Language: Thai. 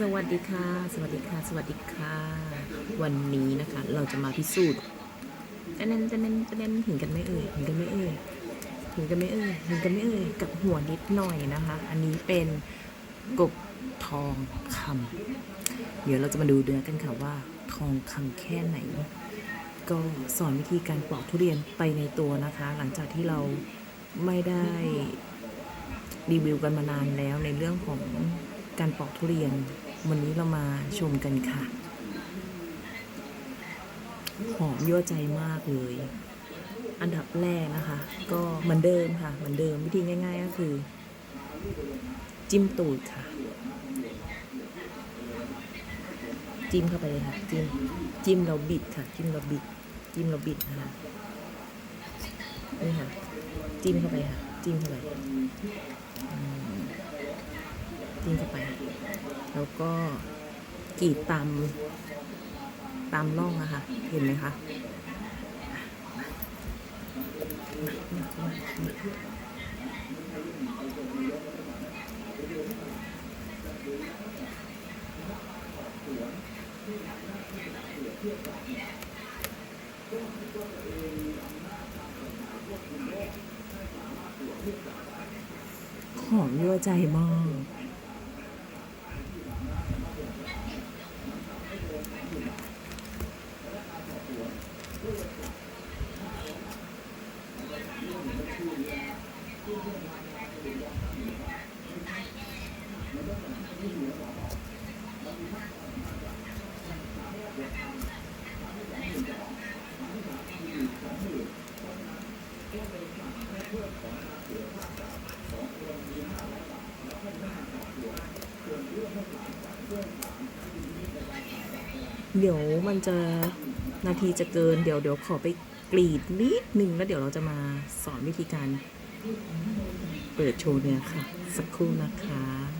สวัสดีค่ะ สวัสดีค่ะ สวัสดีค่ะ วันนี้นะคะ เราจะมาพิสูจน์จะเน้นจะเน้นจะเน้นเห็นกันไหม่เอ่ยเห็นกันไหม่เอ่ยเห็นกันไหม่เอ่ยเห็นกันไหม่เอ่ยกับหัวนิดหน่อยนะคะ อันนี้เป็นกบทองคำเดี๋ยวเราจะมาดูเนื้อกันค่ะว่า ทองคำแค่ไหน ก็สอนวิธีการปอกทุเรียนไปในตัวนะคะ หลังจากที่เราไม่ได้รีวิวกันมานานแล้วในเรื่องของการปอกทุเรียน วันนี้เรามาชมกันค่ะ หอมยั่วใจมากเลย อันดับแรกนะคะ ก็เหมือนเดิมค่ะ เหมือนเดิมวิธีง่าย ๆ ก็คือ จิ้มตูดค่ะ จิ้มเข้าไปเลยค่ะ จิ้ม จิ้มเราบิดค่ะ จิ้มเราบิด จิ้มเราบิดนะคะนี่ค่ะ จิ้มเข้าไปค่ะ จิ้มเข้าไปจิ้มเข้าไป แล้วก็กรีดตามตามร่องอะค่ะ เห็นไหมคะหอมยั่วใจมาก เดี๋ยวมันจะนาทีจะเกิน เดี๋ยวเดี๋ยวขอไปกรีดนิดนึงแล้วเดี๋ยวเราจะมาสอนวิธีการ เปิดโชว์เนี่ยค่ะ สักครู่นะคะ